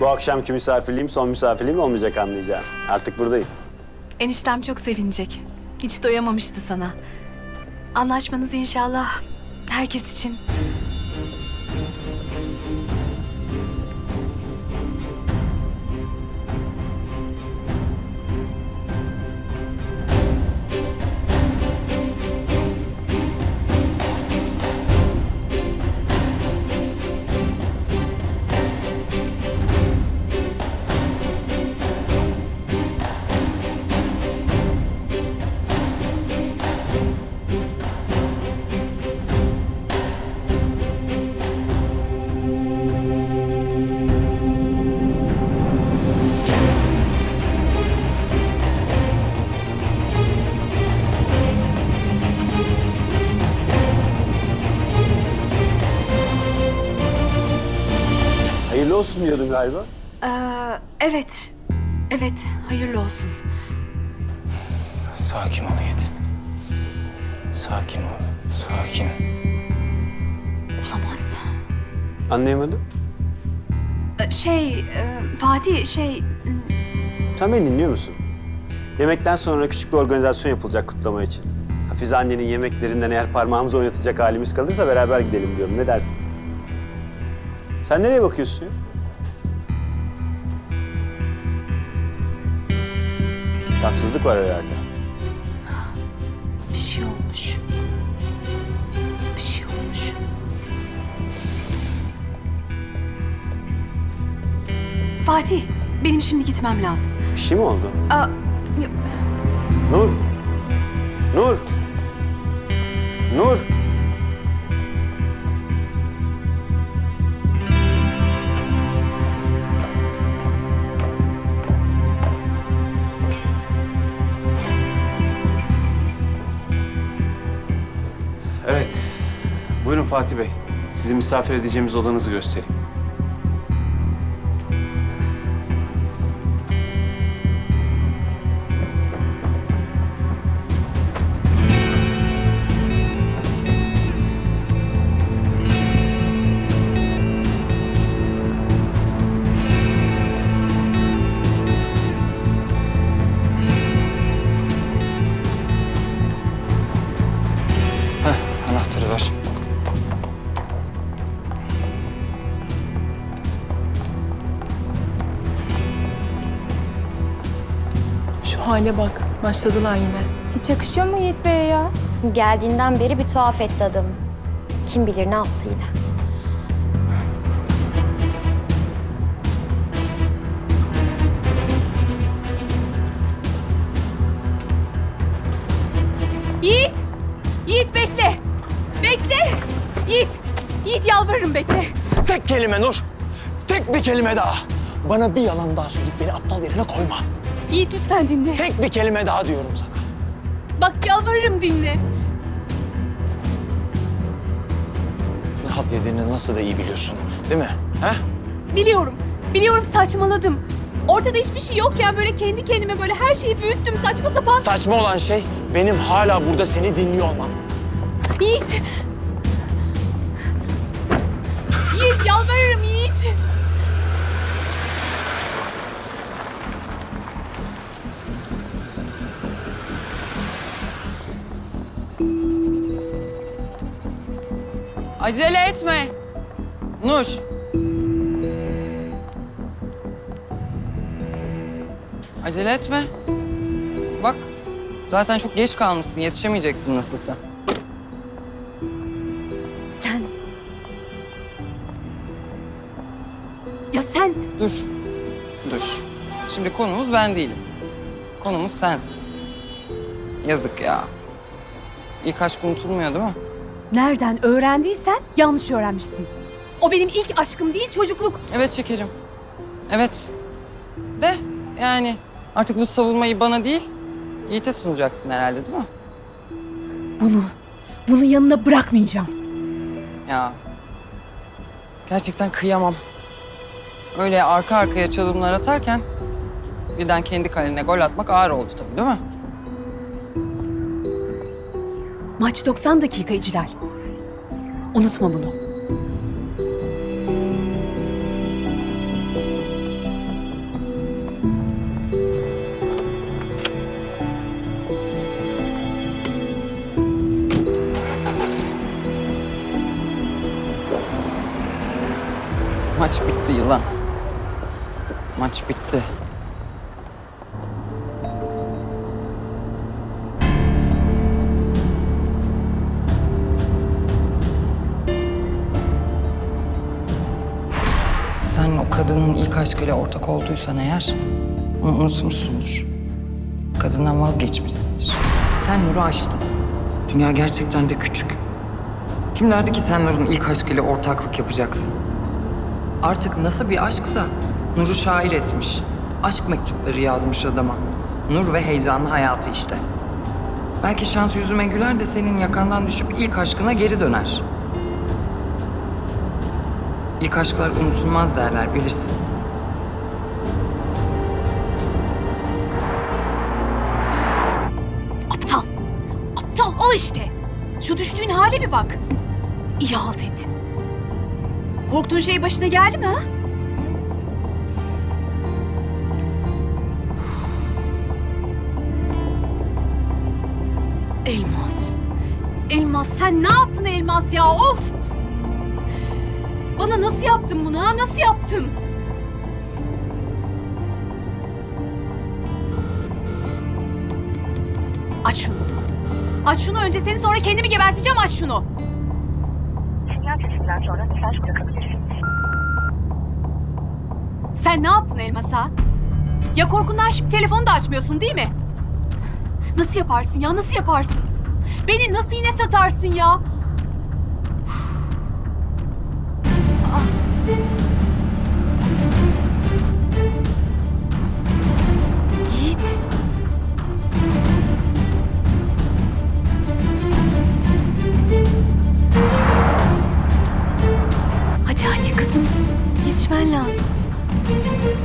Bu akşamki misafirliğim son misafirliğim olmayacak anlayacağım. Artık buradayım. Eniştem çok sevinecek. Hiç doyamamıştı sana. Anlaşmanız inşallah herkes için. Diyordun galiba. Ee, evet. Evet, hayırlı olsun. Sakin ol Yiğit. Sakin ol. Sakin. Olamaz. Anlayamadım. Ee, şey, e, Fatih şey... Sen beni dinliyor musun? Yemekten sonra küçük bir organizasyon yapılacak kutlama için. Hafize annenin yemeklerinden eğer parmağımızı oynatacak halimiz kalırsa beraber gidelim diyorum. Ne dersin? Sen nereye bakıyorsun ya? Tatsızlık var herhalde. Bir şey olmuş. Bir şey olmuş. Fatih, benim şimdi gitmem lazım. Bir şey mi oldu? Aa, Nur! Nur! Nur! Fatih Bey. Sizi misafir edeceğimiz odanızı göstereyim. Hale bak. Başladılar yine. Hiç yakışıyor mu Yiğit Bey'e ya? Geldiğinden beri bir tuhaf etti adam. Kim bilir ne yaptıydı. Yiğit! Yiğit bekle! Bekle! Yiğit! Yiğit yalvarırım bekle. Tek kelime Nur. Tek bir kelime daha. Bana bir yalan daha söyleyip beni aptal yerine koyma. Yiğit lütfen dinle. Tek bir kelime daha diyorum sana. Bak yalvarırım dinle. Ne halt yediğini nasıl da iyi biliyorsun. Değil mi? He? Biliyorum. Biliyorum saçmaladım. Ortada hiçbir şey yokken böyle kendi kendime böyle her şeyi büyüttüm saçma sapan. Saçma olan şey benim hala burada seni dinliyor olmam. Yiğit Acele etme. Nur. Acele etme. Bak, zaten çok geç kalmışsın. Yetişemeyeceksin nasılsa. Sen... Ya sen... Dur. Dur. Şimdi konumuz ben değilim. Konumuz sensin. Yazık ya. İlk aşk unutulmuyor değil mi? Nereden öğrendiysen yanlış öğrenmişsin. O benim ilk aşkım değil çocukluk. Evet şekerim. Evet. De yani artık bu savunmayı bana değil, Yiğit'e sunacaksın herhalde değil mi? Bunu, bunu yanına bırakmayacağım. Ya. Gerçekten kıyamam. Öyle arka arkaya çalımlar atarken birden kendi kalene gol atmak ağır oldu tabii değil mi? Maç 90 dakika İclal. Unutma bunu. Maç bitti yılan. Maç bitti. Kadının ilk aşkıyla ortak olduysan eğer onu unutmuşsundur. Kadından vazgeçmişsindir. Sen Nur'u aştın. Dünya gerçekten de küçük. Kim derdi ki sen Nur'un ilk aşkıyla ortaklık yapacaksın? Artık nasıl bir aşksa Nur'u şair etmiş. Aşk mektupları yazmış adama. Nur ve heyecanlı hayatı işte. Belki şans yüzüme güler de senin yakandan düşüp ilk aşkına geri döner. İlk aşklar unutulmaz derler bilirsin. Aptal. Aptal al işte. Şu düştüğün hale bir bak. İyi halt ettin. Korktuğun şey başına geldi mi ha? Elmas. Elmas sen ne yaptın Elmas ya of. Bana nasıl yaptın bunu ha nasıl yaptın? Aç şunu. Aç şunu önce seni sonra kendimi geberteceğim aç şunu. Sinyal sesinden sonra mesaj bırakabilirsiniz. Sen ne yaptın Elmas'a? Ya korkundan şimdi telefonu da açmıyorsun değil mi? Nasıl yaparsın ya nasıl yaparsın? Beni nasıl yine satarsın ya? 啊！